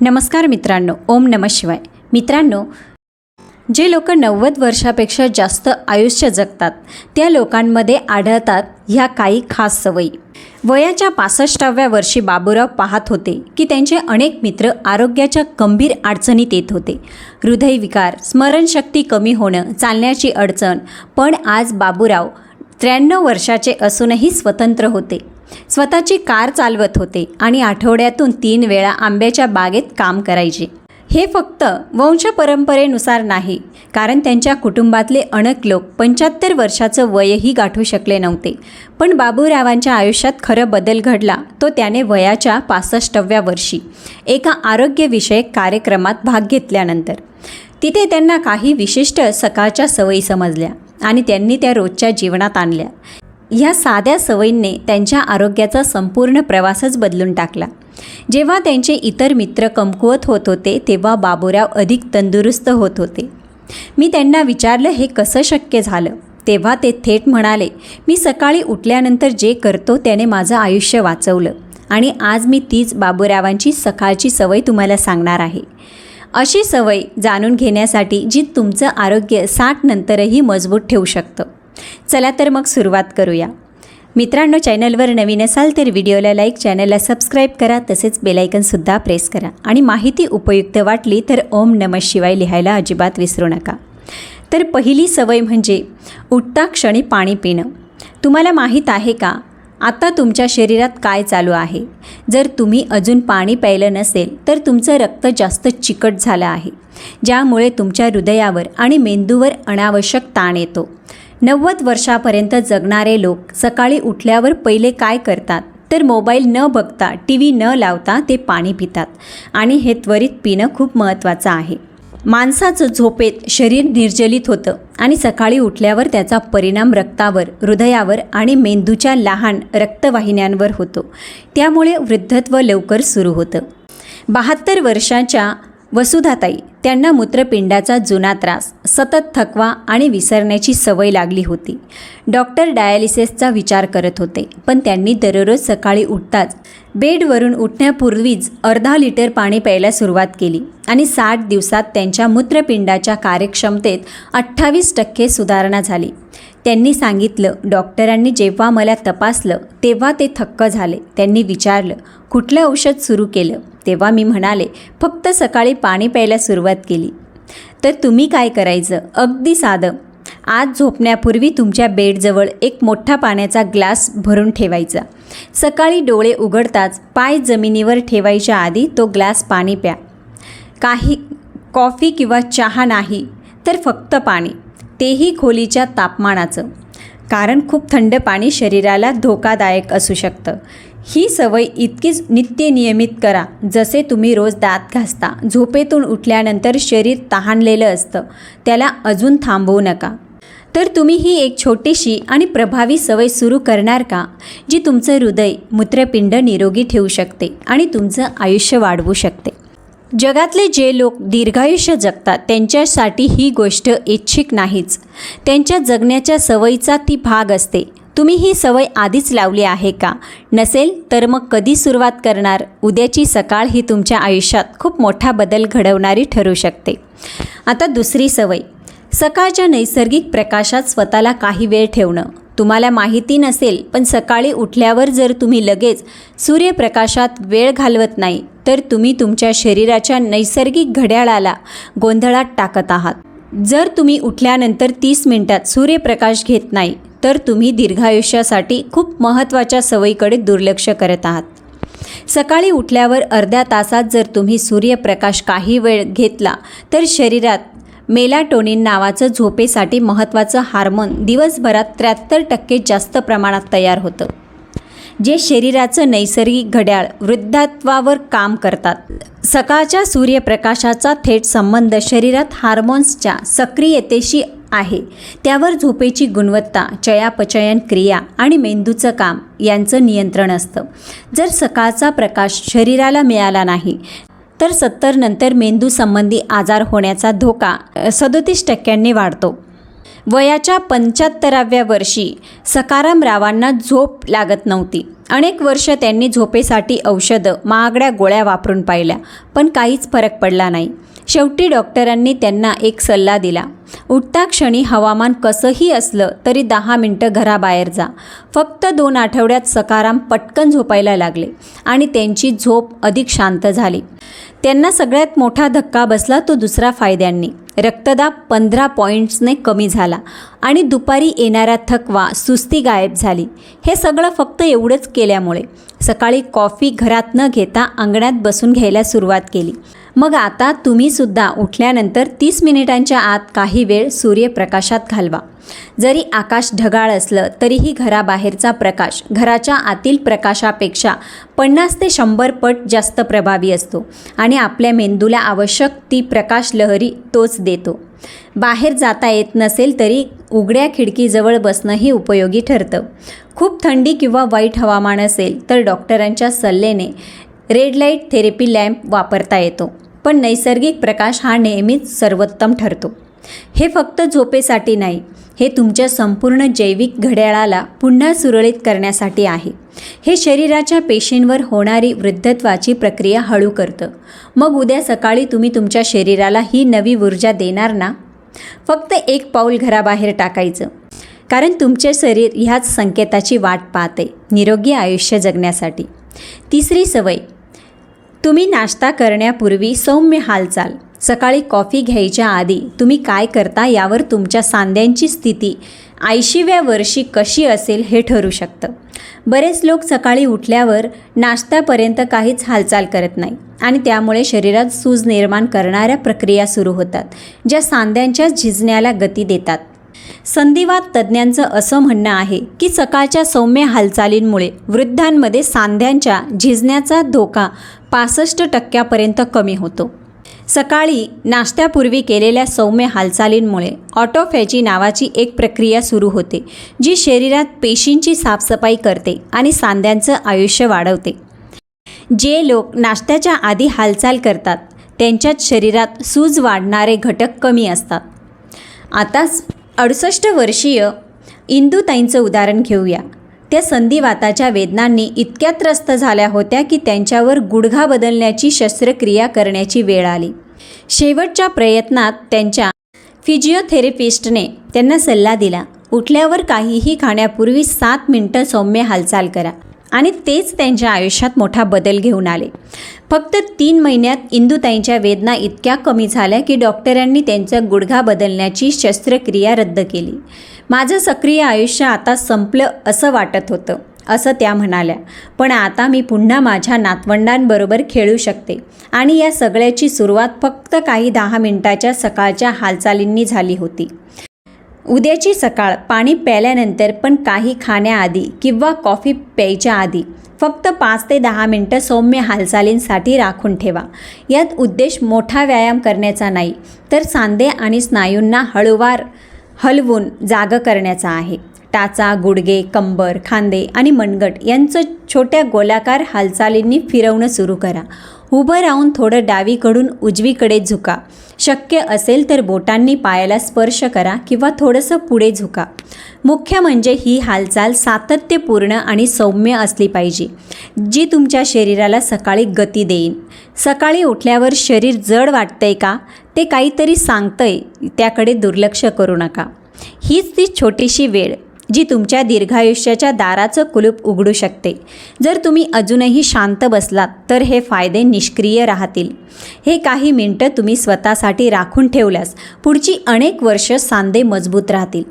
नमस्कार मित्रांनो ओम नम शिवाय. मित्रांनो जे लोक नव्वद वर्षापेक्षा जास्त आयुष्य जगतात त्या लोकांमध्ये आढळतात ह्या काही खास सवयी. वयाच्या पासष्टाव्या वर्षी बाबूराव पाहत होते की त्यांचे अनेक मित्र आरोग्याच्या गंभीर अडचणीत येत होते. हृदयविकार स्मरणशक्ती कमी होणं चालण्याची अडचण पण आज बाबूराव त्र्याण्णव वर्षाचे असूनही स्वतंत्र होते. स्वतःची कार चालवत होते आणि आठवड्यातून तीन वेळा आंब्याच्या बागेत काम करायचे. हे फक्त वंशपरंपरेनुसार नाही कारण त्यांच्या कुटुंबातले अनेक लोक पंच्याहत्तर वर्षाचं वयही गाठू शकले नव्हते. पण बाबूरावांच्या आयुष्यात खरं बदल घडला तो त्याने वयाच्या पासष्टव्या वर्षी एका आरोग्यविषयक कार्यक्रमात भाग घेतल्यानंतर. तिथे त्यांना काही विशिष्ट सकाळच्या सवयी समजल्या आणि त्यांनी त्या रोजच्या जीवनात आणल्या. ह्या साध्या सवयींनी त्यांच्या आरोग्याचा संपूर्ण प्रवासच बदलून टाकला. जेव्हा त्यांचे इतर मित्र कमकुवत होत होते तेव्हा बाबूराव अधिक तंदुरुस्त होत होते. मी त्यांना विचारलं हे कसं शक्य झालं? तेव्हा ते थेट म्हणाले मी सकाळी उठल्यानंतर जे करतो त्याने माझं आयुष्य वाचवलं आणि आज मी तीच बाबूरावांची सकाळची सवय तुम्हाला सांगणार आहे. अशी सवय जाणून घेण्यासाठी जी तुमचं आरोग्य साठ नंतरही मजबूत ठेवू शकतं. चला तर मग सुरुवात करूया. मित्रांनो चॅनलवर नवीन असाल तर व्हिडिओला लाईक चॅनलला सबस्क्राईब करा तसेच बेलायकनसुद्धा प्रेस करा. आणि माहिती उपयुक्त वाटली तर ओम नम शिवाय लिहायला अजिबात विसरू नका. तर पहिली सवय म्हणजे उठता क्षणी पाणी पिणं. तुम्हाला माहीत आहे का? आता तुमच्या शरीरात काय चालू आहे? जर तुम्ही अजून पाणी प्यायलं नसेल तर तुमचं रक्त जास्त चिकट झालं आहे ज्यामुळे तुमच्या हृदयावर आणि मेंदूवर अनावश्यक ताण येतो. नव्वद वर्षापर्यंत जगणारे लोक सकाळी उठल्यावर पहिले काय करतात? तर मोबाईल न बघता टी व्ही न लावता ते पाणी पितात. आणि हे त्वरित पिणं खूप महत्त्वाचं आहे. माणसाचं झोपेत शरीर निर्जलित होतं आणि सकाळी उठल्यावर त्याचा परिणाम रक्तावर हृदयावर आणि मेंदूच्या लहान रक्तवाहिन्यांवर होतो. त्यामुळे वृद्धत्व लवकर सुरू होतं. बहात्तर वर्षाच्या वसुधाताई त्यांना मूत्रपिंडाचा जुना त्रास सतत थकवा आणि विसरण्याची सवय लागली होती. डॉक्टर डायालिसिसचा विचार करत होते पण त्यांनी दररोज सकाळी उठताच बेडवरून उठण्यापूर्वीच अर्धा लिटर पाणी प्यायला सुरुवात केली आणि साठ दिवसात त्यांच्या मूत्रपिंडाच्या कार्यक्षमतेत अठ्ठावीस टक्के सुधारणा झाली. त्यांनी सांगितलं डॉक्टरांनी जेव्हा मला तपासलं तेव्हा ते थक्क झाले. त्यांनी विचारलं कुठलं औषध सुरू केलं? तेव्हा मी म्हणाले फक्त सकाळी पाणी प्यायला सुरुवात केली. तर तुम्ही काय करायचं? अगदी साधं. आज झोपण्यापूर्वी तुमच्या बेडजवळ एक मोठा पाण्याचा ग्लास भरून ठेवायचा. सकाळी डोळे उघडताच पाय जमिनीवर ठेवायच्या आधी तो ग्लास पाणी प्या. काही कॉफी किंवा चहा नाही तर फक्त पाणी. तेही खोलीच्या तापमानाचं. कारण खूप थंड पाणी शरीराला धोकादायक असू शकतं. ही सवय इतकीच नित्य नियमित करा जसे तुम्ही रोज दात घासता झोपेतून उठल्यानंतर शरीर तहानलेलं असतं त्याला अजून थांबवू नका. तर तुम्ही ही एक छोटीशी आणि प्रभावी सवय सुरू करणार का जी तुमचं हृदय मूत्रपिंड निरोगी ठेवू शकते आणि तुमचं आयुष्य वाढवू शकते? जगातले जे लोक दीर्घायुष्य जगतात त्यांच्यासाठी ही गोष्ट इच्छिक नाहीच. त्यांच्या जगण्याच्या सवयीचा ती भाग असते. तुम्ही ही सवय आधीच लावली आहे का? नसेल तर मग कधी सुरुवात करणार? उद्याची सकाळ ही तुमच्या आयुष्यात खूप मोठा बदल घडवणारी ठरू शकते. आता दुसरी सवय. सकाळच्या नैसर्गिक प्रकाशात स्वतःला काही वेळ ठेवणं. तुम्हाला माहिती नसेल पण सकाळी उठल्यावर जर तुम्ही लगेच सूर्यप्रकाशात वेळ घालवत नाही तर तुम्ही तुमच्या शरीराच्या नैसर्गिक घड्याळाला गोंधळात टाकत आहात. जर तुम्ही उठल्यानंतर तीस मिनिटात सूर्यप्रकाश घेत नाही तर तुम्ही दीर्घायुष्यासाठी खूप महत्त्वाच्या सवयीकडे दुर्लक्ष करत आहात. सकाळी उठल्यावर अर्ध्या तासात जर तुम्ही सूर्यप्रकाश काही वेळ घेतला तर शरीरात मेलाटोनिन नावाचं झोपेसाठी महत्त्वाचं हार्मोन दिवसभरात त्र्याहत्तर टक्के जास्त प्रमाणात तयार होतं. जे शरीराचं नैसर्गिक घड्याळ वृद्धात्वावर काम करतात. सकाळच्या सूर्यप्रकाशाचा थेट संबंध शरीरात हार्मोन्सच्या सक्रियतेशी आहे. त्यावर झोपेची गुणवत्ता चयापचयन क्रिया आणि मेंदूचं काम यांचं नियंत्रण असतं. जर सकाळचा प्रकाश शरीराला मिळाला नाही तर सत्तर नंतर आजार होण्याचा धोका सदोतीस टक्क्यांनी वाढतो. वयाच्या पंच्याहत्तराव्या वर्षी सकारामरावांना झोप लागत नव्हती. अनेक वर्ष त्यांनी झोपेसाठी औषधं महागड्या गोळ्या वापरून पाहिल्या पण काहीच फरक पडला नाही. शेवटी डॉक्टरांनी त्यांना एक सल्ला दिला उठता क्षणी हवामान कसंही असलं तरी दहा मिनटं घराबाहेर जा. फक्त दोन आठवड्यात सकाराम पटकन झोपायला लागले आणि त्यांची झोप अधिक शांत झाली. त्यांना सगळ्यात मोठा धक्का बसला तो दुसरा फायद्यांनी. रक्तदाब पंधरा पॉईंट्सने कमी झाला आणि दुपारी येणारा थकवा सुस्ती गायब झाली. हे सगळं फक्त एवढंच केल्यामुळे सकाळी कॉफी घरात न घेता अंगणात बसून घ्यायला सुरुवात केली. मग आता तुम्हीसुद्धा उठल्यानंतर तीस मिनिटांच्या आत काही वेळ सूर्यप्रकाशात घालवा. जरी आकाश ढगाळ असलं तरीही घराबाहेरचा प्रकाश घराच्या आतील प्रकाशापेक्षा पन्नास ते शंभर पट जास्त प्रभावी असतो आणि आपल्या मेंदूला आवश्यक ती प्रकाश लहरी तोच देतो. बाहेर जाता येत नसेल तरी उघड्या खिडकीजवळ बसणंही उपयोगी ठरतं. खूप थंडी किंवा वाईट हवामान असेल तर डॉक्टरांच्या सल्ल्याने रेड लाइट थेरपी लॅम्प वापरता येतो. पण नैसर्गिक प्रकाश हा नेहमीच सर्वोत्तम ठरतो. हे फक्त झोपेसाठी नाही हे तुमच्या संपूर्ण जैविक घड्याळाला पुन्हा सुरळीत करण्यासाठी आहे. हे शरीराच्या पेशींवर होणारी वृद्धत्वाची प्रक्रिया हळू करतं. मग उद्या सकाळी तुम्ही तुमच्या शरीराला ही नवी ऊर्जा देणार ना? फक्त एक पाऊल घराबाहेर टाकायचं. कारण तुमचे शरीर ह्याच संकेताची वाट पाहते निरोगी आयुष्य जगण्यासाठी. तिसरी सवय तुम्ही नाश्ता करण्यापूर्वी सौम्य हालचाल. सकाळी कॉफी घ्यायच्या आधी तुम्ही काय करता यावर तुमच्या सांध्यांची स्थिती ऐंशीव्या वर्षी कशी असेल हे ठरू शकतं. बरेच लोक सकाळी उठल्यावर नाश्त्यापर्यंत काहीच हालचाल करत नाही आणि त्यामुळे शरीरात सूज निर्माण करणाऱ्या प्रक्रिया सुरू होतात ज्या सांध्यांच्या झिजण्याला गती देतात. संधिवात तज्ज्ञांचं असं म्हणणं आहे की सकाळच्या सौम्य हालचालींमुळे वृद्धांमध्ये सांध्यांच्या झिजण्याचा धोका पासष्ट टक्क्यापर्यंत कमी होतो. सकाळी नाश्त्यापूर्वी केलेल्या सौम्य हालचालींमुळे ऑटोफॅजी नावाची एक प्रक्रिया सुरू होते जी शरीरात पेशींची साफसफाई करते आणि सांध्यांचं आयुष्य वाढवते. जे लोक नाश्त्याच्या आधी हालचाल करतात त्यांच्यात शरीरात सूज वाढणारे घटक कमी असतात. आताच अडुसष्ट वर्षीय इंदुताईंचं उदाहरण घेऊया. त्या संधिवाताच्या वेदनांनी इतक्या त्रस्त झाल्या होत्या की त्यांच्यावर गुडघा बदलण्याची शस्त्रक्रिया करण्याची वेळ आली. शेवटच्या प्रयत्नात त्यांच्या फिजिओथेरपिस्टने त्यांना सल्ला दिला उठल्यावर काहीही खाण्यापूर्वी सात मिनटं सौम्य हालचाल करा. आणि तेच त्यांच्या आयुष्यात मोठा बदल घेऊन आले. फक्त तीन महिन्यात इंदुताईंच्या वेदना इतक्या कमी झाल्या की डॉक्टरांनी त्यांचा गुडघा बदलण्याची शस्त्रक्रिया रद्द केली. माझं सक्रिय आयुष्य आता संपलं असं वाटत होतं असं त्या म्हणाल्या. पण आता मी पुन्हा माझ्या नातवंडांबरोबर खेळू शकते आणि या सगळ्याची सुरुवात फक्त काही दहा मिनिटाच्या सकाळच्या हालचालींनी झाली होती. उद्याची सकाळ पाणी प्यायल्यानंतर पण काही खाण्याआधी किंवा कॉफी प्यायच्या आधी फक्त पाच ते दहा मिनटं सौम्य हालचालींसाठी राखून ठेवा. यात उद्देश मोठा व्यायाम करण्याचा नाही तर सांधे आणि स्नायूंना हळूवार हलवून जागं करण्याचा आहे. टाचा गुडगे कंबर खांदे आणि मनगट यांचं छोट्या गोलाकार हालचालींनी फिरवणं सुरू करा. उभं राहून थोडं डावीकडून उजवीकडे झुका. शक्य असेल तर बोटांनी पायाला स्पर्श करा किंवा थोडंसं पुढे झुका. मुख्य म्हणजे ही हालचाल सातत्यपूर्ण आणि सौम्य असली पाहिजे जी तुमच्या शरीराला सकाळी गती देईन. सकाळी उठल्यावर शरीर जड वाटतंय का? ते काहीतरी सांगतंय त्याकडे दुर्लक्ष करू नका. हीच ती छोटीशी वेळ. जी तुमच्या दीर्घायुष्याच्या दाराचं कुलूप उघडू शकते. जर तुम्ही अजूनही शांत बसलात तर हे फायदे निष्क्रिय राहतील. हे काही मिनटं तुम्ही स्वतःसाठी राखून ठेवल्यास पुढची अनेक वर्ष सांधे मजबूत राहतील.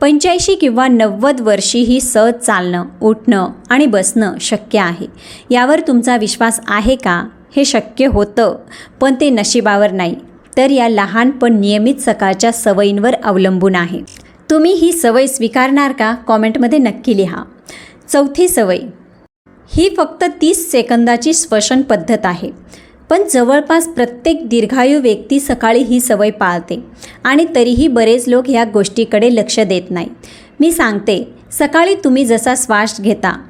पंच्याऐंशी किंवा नव्वद वर्षी ही सहज चालणं उठणं आणि बसणं शक्य आहे. यावर तुमचा विश्वास आहे का? हे शक्य होतं पण ते नशिबावर नाही. तर या लहान पण नियमित सकाळच्या सवयींवर अवलंबून आहे. तुम्ही ही सवय स्वीकारणार का? कॉमेंटमध्ये नक्की लिहा. चौथी सवय. ही फक्त तीस सेकंदाची श्वसन पद्धत आहे. पण जवळपास प्रत्येक दीर्घायू व्यक्ती सकाळी ही सवय पाळते आणि तरीही बरेच लोक ह्या गोष्टीकडे लक्ष देत नाही. मी सांगते सकाळी तुम्ही जसा श्वास घेता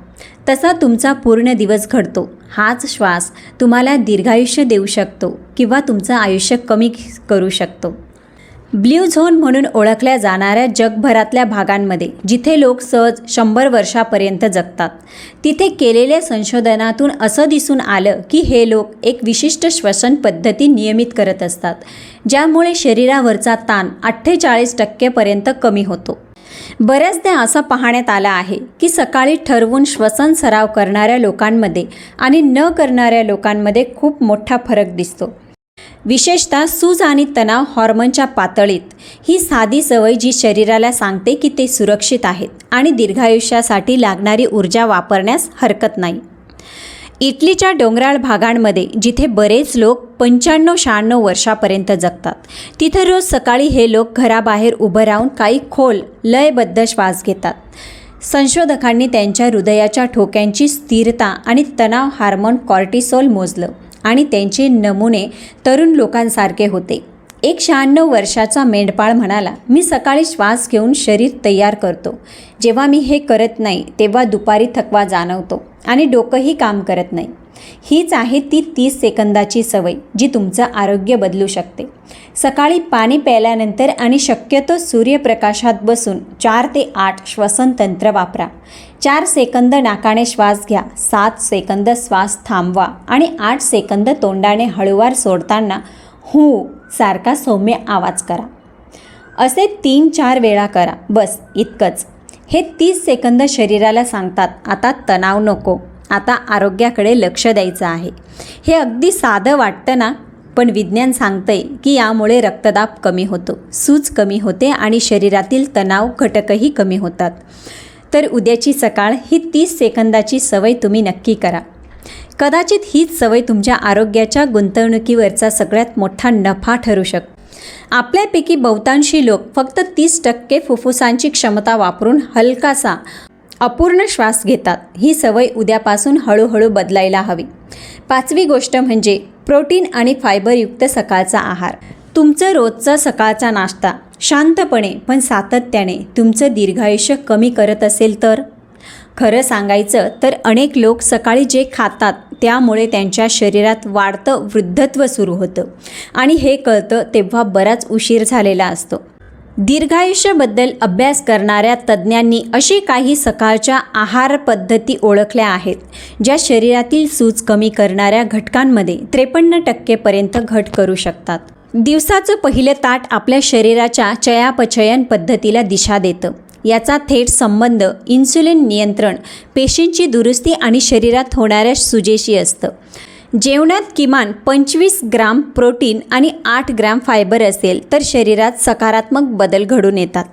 तसा तुमचा पूर्ण दिवस घडतो. हाच श्वास तुम्हाला दीर्घायुष्य देऊ शकतो किंवा तुमचं आयुष्य कमी करू शकतो. ब्ल्यू झोन म्हणून ओळखल्या जाणाऱ्या जगभरातल्या भागांमध्ये जिथे लोक सहज शंभर वर्षापर्यंत जगतात. तिथे केलेल्या संशोधनातून असं दिसून आलं की हे लोक एक विशिष्ट श्वसन पद्धती नियमित करत असतात ज्यामुळे शरीरावरचा ताण अठ्ठेचाळीस टक्केपर्यंत कमी होतो. बऱ्याचदा असं पाहण्यात आलं आहे की सकाळी ठरवून श्वसन सराव करणाऱ्या लोकांमध्ये आणि न करणाऱ्या लोकांमध्ये खूप मोठा फरक दिसतो. विशेषतः सूज आणि तणाव हॉर्मोनच्या पातळीत. ही साधी सवय जी शरीराला सांगते की ते सुरक्षित आहेत आणि दीर्घायुष्यासाठी लागणारी ऊर्जा वापरण्यास हरकत नाही. इटलीच्या डोंगराळ भागांमध्ये जिथे बरेच लोक पंच्याण्णव शहाण्णव वर्षापर्यंत जगतात तिथं रोज सकाळी हे लोक घराबाहेर उभं राहून काही खोल लयबद्ध श्वास घेतात. संशोधकांनी त्यांच्या हृदयाच्या ठोक्यांची स्थिरता आणि तणाव हार्मोन कॉर्टिसोल मोजलं. आणि त्यांचे नमुने तरुण लोकांसारखे होते. एक शहाण्णव वर्षाचा मेंढपाळ म्हणाला मी सकाळी श्वास घेऊन शरीर तयार करतो. जेव्हा मी हे करत नाही तेव्हा दुपारी थकवा जाणवतो आणि डोकंही काम करत नाही. हीच आहे ती तीस सेकंदाची सवय जी तुमचं आरोग्य बदलू शकते. सकाळी पाणी प्यायल्यानंतर आणि शक्यतो सूर्यप्रकाशात बसून चार ते आठ श्वसन तंत्र वापरा. चार सेकंद नाकाने श्वास घ्या सात सेकंद श्वास थांबवा आणि आठ सेकंद तोंडाने हळूवार सोडताना हू सारखा सौम्य आवाज करा. असे तीन चार वेळा करा. बस इतकंच. हे तीस सेकंद शरीराला सांगतात आता तणाव नको. आता आरोग्याकडे लक्ष द्यायचं आहे. हे अगदी साधं वाटतं ना? पण विज्ञान सांगतंय की यामुळे रक्तदाब कमी होतो सूज कमी होते आणि शरीरातील तणाव घटकही कमी होतात. तर उद्याची सकाळ ही तीस सेकंदाची सवय तुम्ही नक्की करा. कदाचित हीच सवय तुमच्या आरोग्याच्या गुंतवणुकीवरचा सगळ्यात मोठा नफा ठरू शकतो आपल्यापैकी बहुतांशी लोक फक्त तीस टक्के फुफ्फुसांची क्षमता वापरून हलकासा अपूर्ण श्वास घेतात. ही सवय उद्यापासून हळूहळू बदलायला हवी. पाचवी गोष्ट म्हणजे प्रोटीन आणि फायबरयुक्त सकाळचा आहार. तुमचं रोजचा सकाळचा नाश्ता शांतपणे पण सातत्याने तुमचं दीर्घायुष्य कमी करत असेल तर? खरं सांगायचं तर अनेक लोक सकाळी जे खातात त्यामुळे त्यांच्या शरीरात वाढतं वृद्धत्व सुरू होतं. आणि हे कळतं तेव्हा बराच उशीर झालेला असतो. दीर्घायुष्याबद्दल अभ्यास करणाऱ्या तज्ज्ञांनी अशी काही सकाळच्या आहार पद्धती ओळखल्या आहेत ज्या शरीरातील सूज कमी करणाऱ्या घटकांमध्ये त्रेपन्न टक्केपर्यंत घट करू शकतात. दिवसाचं पहिलं ताट आपल्या शरीराच्या चयापचयन पद्धतीला दिशा देतं. याचा थेट संबंध इन्सुलिन नियंत्रण पेशींची दुरुस्ती आणि शरीरात होणाऱ्या सुजेशी असतं. जेवणात किमान पंचवीस ग्राम प्रोटीन आणि आठ ग्राम फायबर असेल तर शरीरात सकारात्मक बदल घडून येतात.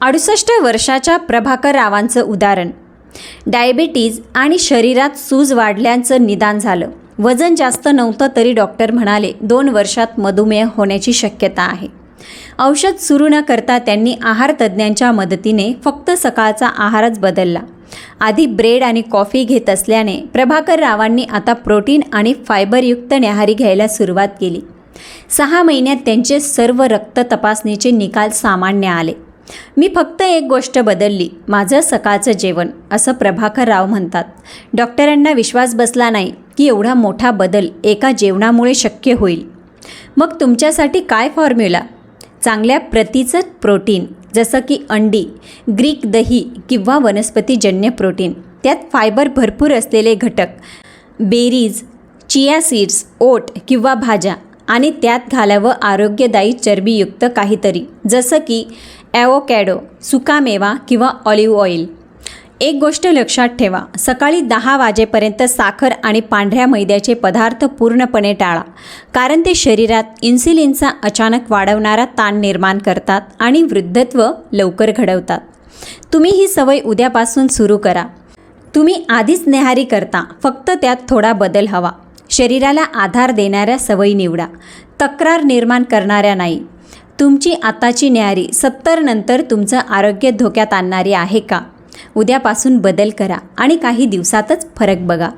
अडुसष्ट वर्षाच्या प्रभाकर रावांचं उदाहरण. डायबिटीज आणि शरीरात सूज वाढल्याचं निदान झालं. वजन जास्त नव्हतं तरी डॉक्टर म्हणाले दोन वर्षात मधुमेह होण्याची शक्यता आहे. औषध सुरू न करता त्यांनी आहार तज्ज्ञांच्या मदतीने फक्त सकाळचा आहारच बदलला. आधी ब्रेड आणि कॉफी घेत असल्याने प्रभाकर रावांनी आता प्रोटीन आणि फायबरयुक्त न्याहारी घ्यायला सुरुवात केली. सहा महिन्यात त्यांचे सर्व रक्त तपासणीचे निकाल सामान्य आले. मी फक्त एक गोष्ट बदलली माझं सकाळचं जेवण असं प्रभाकर राव म्हणतात. डॉक्टरांना विश्वास बसला नाही की एवढा मोठा बदल एका जेवणामुळे शक्य होईल. मग तुमच्यासाठी काय फॉर्म्युला? चांगल्या प्रतीचं प्रोटीन जसं की अंडी ग्रीक दही किंवा वनस्पतीजन्य प्रोटीन. त्यात फायबर भरपूर असलेले घटक बेरीज चिया सीड्स ओट किंवा भाज्या आणि त्यात घालावं आरोग्यदायी चरबीयुक्त काहीतरी जसं की ॲवोकॅडो सुकामेवा किंवा ऑलिव्ह ऑइल. एक गोष्ट लक्षात ठेवा. सकाळी दहा वाजेपर्यंत साखर आणि पांढऱ्या मैद्याचे पदार्थ पूर्णपणे टाळा. कारण ते शरीरात इन्सुलिनचा अचानक वाढवणारा ताण निर्माण करतात आणि वृद्धत्व लवकर घडवतात. तुम्ही ही सवय उद्यापासून सुरू करा. तुम्ही आधीच नेहारी करता फक्त त्यात थोडा बदल हवा. शरीराला आधार देणाऱ्या सवयी निवडा. तक्रार निर्माण करणाऱ्या नाही. तुमची आताची न्यारी सत्तर नंतर तुमचं आरोग्य धोक्यात आणणारी आहे का? उद्यापासून बदल करा आणि काही दिवसातच फरक बघा.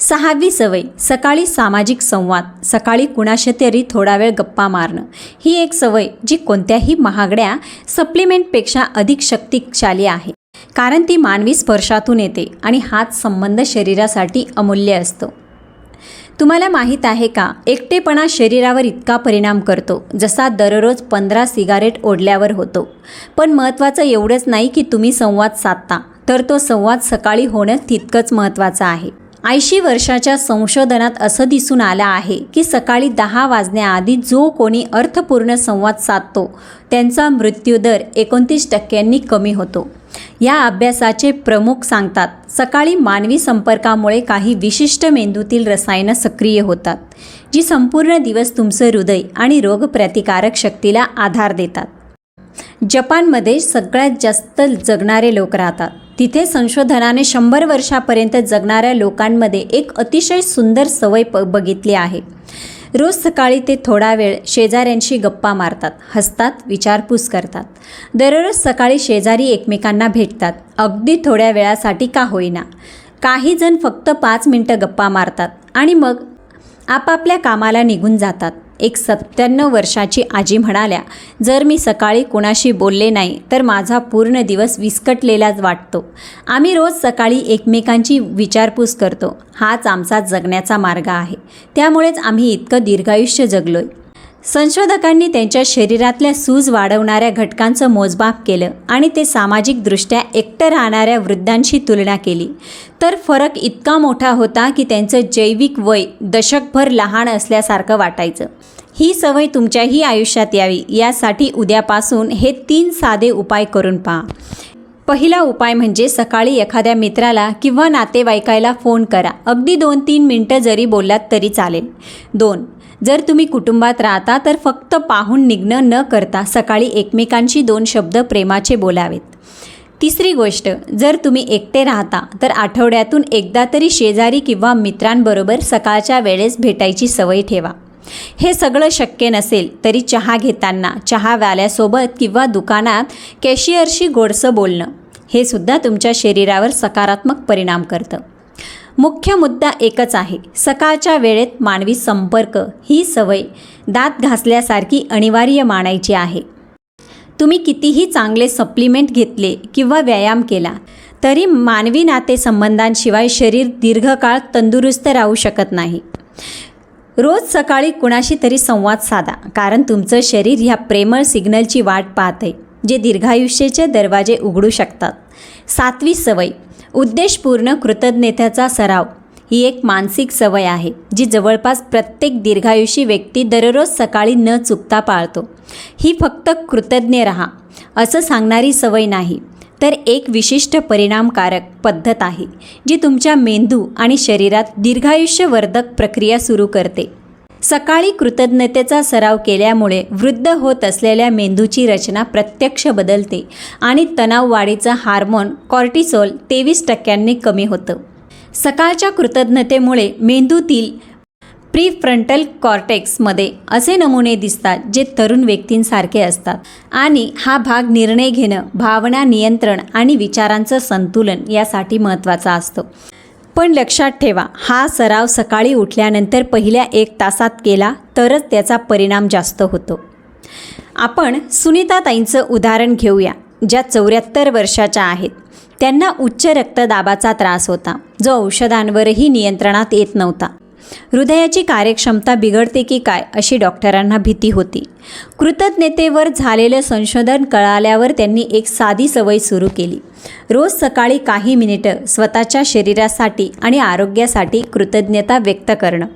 सहावी सवय सकाळी सामाजिक संवाद सकाळी कुणाशी तरी थोडा वेळ गप्पा मारणं. ही एक सवय जी कोणत्याही महागड्या सप्लिमेंटपेक्षा अधिक शक्तिशाली आहे. कारण ती मानवी स्पर्शातून येते आणि हाच संबंध शरीरासाठी अमूल्य असतो. तुम्हाला माहीत आहे का? एकटेपणा शरीरावर इतका परिणाम करतो जसा दररोज पंधरा सिगारेट ओढल्यावर होतो. पण महत्त्वाचं एवढंच नाही की तुम्ही संवाद साधता तर तो संवाद सकाळी होणं तितकंच महत्त्वाचं आहे. ऐंशी वर्षाच्या संशोधनात असं दिसून आलं आहे की सकाळी दहा वाजण्याआधी जो कोणी अर्थपूर्ण संवाद साधतो त्यांचा मृत्यूदर एकोणतीस टक्क्यांनी कमी होतो. या अभ्यासाचे प्रमुख सांगतात सकाळी मानवी संपर्कामुळे काही विशिष्ट मेंदूतील रसायनं सक्रिय होतात जी संपूर्ण दिवस तुमचं हृदय आणि रोगप्रतिकारक शक्तीला आधार देतात. जपानमध्ये सगळ्यात जास्त जगणारे लोक राहतात. तिथे संशोधनाने शंभर वर्षापर्यंत जगणाऱ्या लोकांमध्ये एक अतिशय सुंदर सवय प बघितली आहे. रोज सकाळी ते थोडा वेळ शेजाऱ्यांशी गप्पा मारतात हसतात विचारपूस करतात. दररोज सकाळी शेजारी एकमेकांना भेटतात. अगदी थोड्या वेळासाठी का होईना. काही जण फक्त पाच मिनटं गप्पा मारतात आणि मग आपापल्या कामाला निघून जातात. एक सत्त्याण्णव वर्षाची आजी म्हणाल्या जर मी सकाळी कुणाशी बोलले नाही तर माझा पूर्ण दिवस विस्कटलेलाच वाटतो. आम्ही रोज सकाळी एकमेकांची विचारपूस करतो. हाच आमचा जगण्याचा मार्ग आहे. त्यामुळेच आम्ही इतकं दीर्घायुष्य जगलोय. संशोधकांनी त्यांच्या शरीरातल्या सूज वाढवणाऱ्या घटकांचं मोजमाप केलं आणि ते सामाजिकदृष्ट्या एकटं राहणाऱ्या वृद्धांशी तुलना केली. तर फरक इतका मोठा होता की त्यांचं जैविक वय दशकभर लहान असल्यासारखं वाटायचं. ही सवय तुमच्याही आयुष्यात यावी यासाठी उद्यापासून हे तीन साधे उपाय करून पहा. पहिला उपाय म्हणजे सकाळी एखाद्या मित्राला किंवा नातेवाईकाला फोन करा. अगदी दोन तीन मिनटं जरी बोललात तरी चालेल. दोन जर तुम्ही कुटुंबात राहता तर फक्त पाहून निघणं न करता सकाळी एकमेकांशी दोन शब्द प्रेमाचे बोलावेत. तिसरी गोष्ट जर तुम्ही एकटे राहता तर आठवड्यातून एकदा तरी शेजारी किंवा मित्रांबरोबर सकाळच्या वेळेस भेटायची सवय ठेवा. हे सगळं शक्य नसेल तरी चहा घेताना चहावाल्यासोबत किंवा दुकानात कॅशियरशी गोडसं बोलणं हे सुद्धा तुमच्या शरीरावर सकारात्मक परिणाम करतं. मुख्य मुद्दा एकच आहे. सकाळच्या वेळेत मानवी संपर्क ही सवय दात घासल्यासारखी अनिवार्य मानायची आहे. तुम्ही कितीही चांगले सप्लिमेंट घेतले किंवा व्यायाम केला तरी मानवी नातेसंबंधांशिवाय शरीर दीर्घकाळ तंदुरुस्त राहू शकत नाही. रोज सकाळी कुणाशी तरी संवाद साधा कारण तुमचं शरीर ह्या प्रेमळ सिग्नलची वाट पाहते जे दीर्घायुष्याचे दरवाजे उघडू शकतात. सातवी सवय उद्देशपूर्ण कृतज्ञतेचा सराव. ही एक मानसिक सवय आहे जी जवळपास प्रत्येक दीर्घायुषी व्यक्ती दररोज सकाळी न चुकता पाळतो. ही फक्त कृतज्ञ रहा असं सांगणारी सवय नाही तर एक विशिष्ट परिणामकारक पद्धत आहे जी तुमच्या मेंदू आणि शरीरात दीर्घायुष्यवर्धक प्रक्रिया सुरू करते. सकाळी कृतज्ञतेचा सराव केल्यामुळे वृद्ध होत असलेल्या मेंदूची रचना प्रत्यक्ष बदलते आणि तणाववाढीचं हार्मोन कॉर्टिसोल तेवीस टक्क्यांनी कमी होतं. सकाळच्या कृतज्ञतेमुळे मेंदूतील प्रीफ्रंटल कॉर्टेक्समध्ये असे नमुने दिसतात जे तरुण व्यक्तींसारखे असतात आणि हा भाग निर्णय घेणं भावना नियंत्रण आणि विचारांचं संतुलन यासाठी महत्त्वाचा असतो. पण लक्षात ठेवा हा सराव सकाळी उठल्यानंतर पहिल्या एक तासात केला तरच त्याचा परिणाम जास्त होतो. आपण सुनीताताईंचं उदाहरण घेऊया ज्या चौऱ्याहत्तर वर्षाच्या आहेत. त्यांना उच्च रक्तदाबाचा त्रास होता जो औषधांवरही नियंत्रणात येत नव्हता. हृदयाची कार्यक्षमता बिघडते की काय अशी डॉक्टरांना भीती होती. कृतज्ञतेवर झालेलं संशोधन कळाल्यावर त्यांनी एक साधी सवय सुरू केली. रोज सकाळी काही मिनिटं स्वतःच्या शरीरासाठी आणि आरोग्यासाठी कृतज्ञता व्यक्त करणं.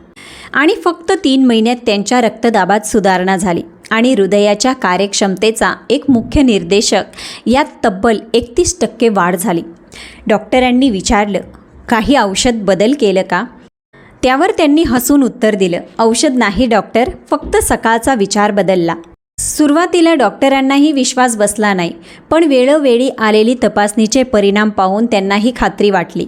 आणि फक्त तीन महिन्यात त्यांच्या रक्तदाबात सुधारणा झाली आणि हृदयाच्या कार्यक्षमतेचा एक मुख्य निर्देशक यात तब्बल एकतीस टक्के वाढ झाली. डॉक्टरांनी विचारलं काही औषध बदल केलं का? त्यावर त्यांनी हसून उत्तर दिलं. औषध नाही डॉक्टर. फक्त सकाळचा विचार बदलला. सुरुवातीला डॉक्टरांनाही विश्वास बसला नाही पण वेळोवेळी आलेली तपासणीचे परिणाम पाहून त्यांनाही खात्री वाटली.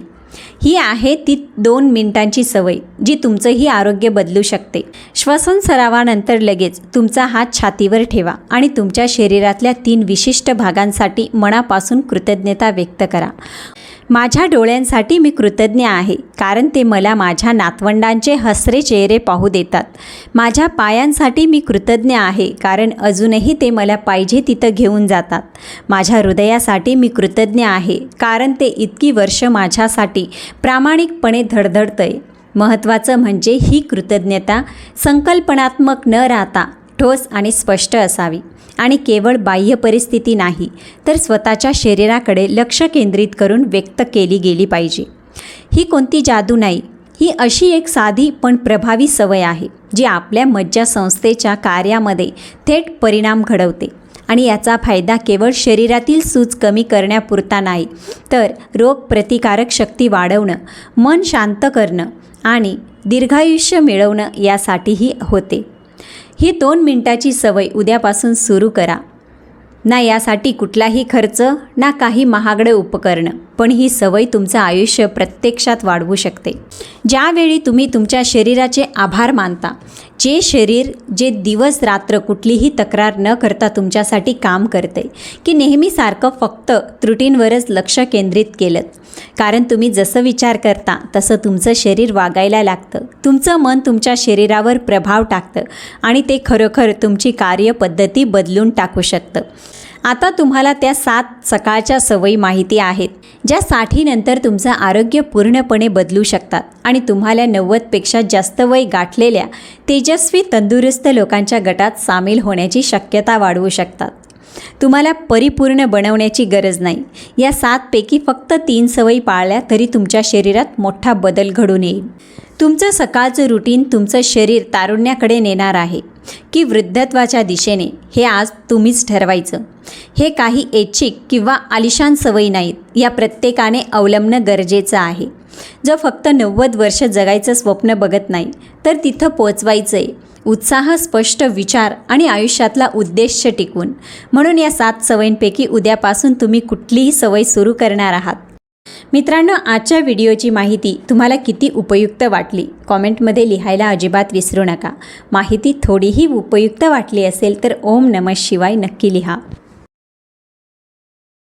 ही आहे ती दोन मिनिटांची सवय जी तुमचंही आरोग्य बदलू शकते. श्वसन सरावानंतर लगेच तुमचा हात छातीवर ठेवा आणि तुमच्या शरीरातल्या तीन विशिष्ट भागांसाठी मनापासून कृतज्ञता व्यक्त करा. माझ्या डोळ्यांसाठी मी कृतज्ञ आहे कारण ते मला माझ्या नातवंडांचे हसरे चेहरे पाहू देतात. माझ्या पायांसाठी मी कृतज्ञ आहे कारण अजूनही ते मला पाहिजे तिथं घेऊन जातात. माझ्या हृदयासाठी मी कृतज्ञ आहे कारण ते इतकी वर्ष माझ्यासाठी प्रामाणिकपणे धडधडतंय. महत्त्वाचं म्हणजे ही कृतज्ञता संकल्पनात्मक न राहता ठोस आणि स्पष्ट असावी. आणि केवळ बाह्य परिस्थिती नाही तर स्वतःच्या शरीराकडे लक्ष केंद्रित करून व्यक्त केली गेली पाहिजे. ही कोणती जादू नाही ही अशी एक साधी पण प्रभावी सवय आहे जी आपल्या मज्जासंस्थेच्या कार्यामध्ये थेट परिणाम घडवते. आणि याचा फायदा केवळ शरीरातील सूज कमी करण्यापुरता नाही तर रोगप्रतिकारक शक्ती वाढवणं मन शांत करणं आणि दीर्घायुष्य मिळवणं यासाठीही होते. ही दोन मिनटाची सवय उद्यापासून सुरू करा. ना यासाठी कुठलाही खर्च ना काही महागडं उपकरणं. पण ही सवय तुमचं आयुष्य प्रत्यक्षात वाढवू शकते. ज्यावेळी तुम्ही तुमच्या शरीराचे आभार मानता जे शरीर जे दिवस रात्र कुठलीही तक्रार न करता तुमच्यासाठी काम करते की नेहमीसारखं फक्त त्रुटींवरच लक्ष केंद्रित केलं. कारण तुम्ही जसं विचार करता तसं तुमचं शरीर वागायला लागतं. तुमचं मन तुमच्या शरीरावर प्रभाव टाकतं आणि ते खरोखर तुमची कार्यपद्धती बदलून टाकू शकतं. आता तुम्हाला त्या सात सकाळच्या सवयी माहिती आहेत ज्या साठीनंतर तुमचं आरोग्य पूर्णपणे बदलू शकतात आणि तुम्हाला नव्वदपेक्षा जास्त वय गाठलेल्या तेजस्वी तंदुरुस्त लोकांच्या गटात सामील होण्याची शक्यता वाढवू शकतात. तुम्हाला परिपूर्ण बनवण्याची गरज नाही. या सातपैकी फक्त तीन सवयी पाळल्या तरी तुमच्या शरीरात मोठा बदल घडून येईल. तुमचं सकाळचं रुटीन तुमचं शरीर तारुण्याकडे नेणार आहे. की वृद्धत्वाच्या दिशेने हे आज तुम्हीच ठरवायचं. हे काही ऐच्छिक किंवा आलिशान सवयी नाहीत. या प्रत्येकाने अवलंबणं गरजेचं आहे. जो फक्त नव्वद वर्ष जगायचं स्वप्न बघत नाही तर तिथं पोचवायचं आहे उत्साह स्पष्ट विचार आणि आयुष्यातला उद्देश टिकून म्हणून या सात सवयींपैकी उद्यापासून तुम्ही कुठलीही सवय सुरू करणार आहात. मित्रांनो आजच्या व्हिडिओची माहिती तुम्हाला किती उपयुक्त वाटली? कॉमेंटमध्ये लिहायला अजिबात विसरू नका. माहिती थोडीही उपयुक्त वाटली असेल तर ओम नमः शिवाय नक्की लिहा.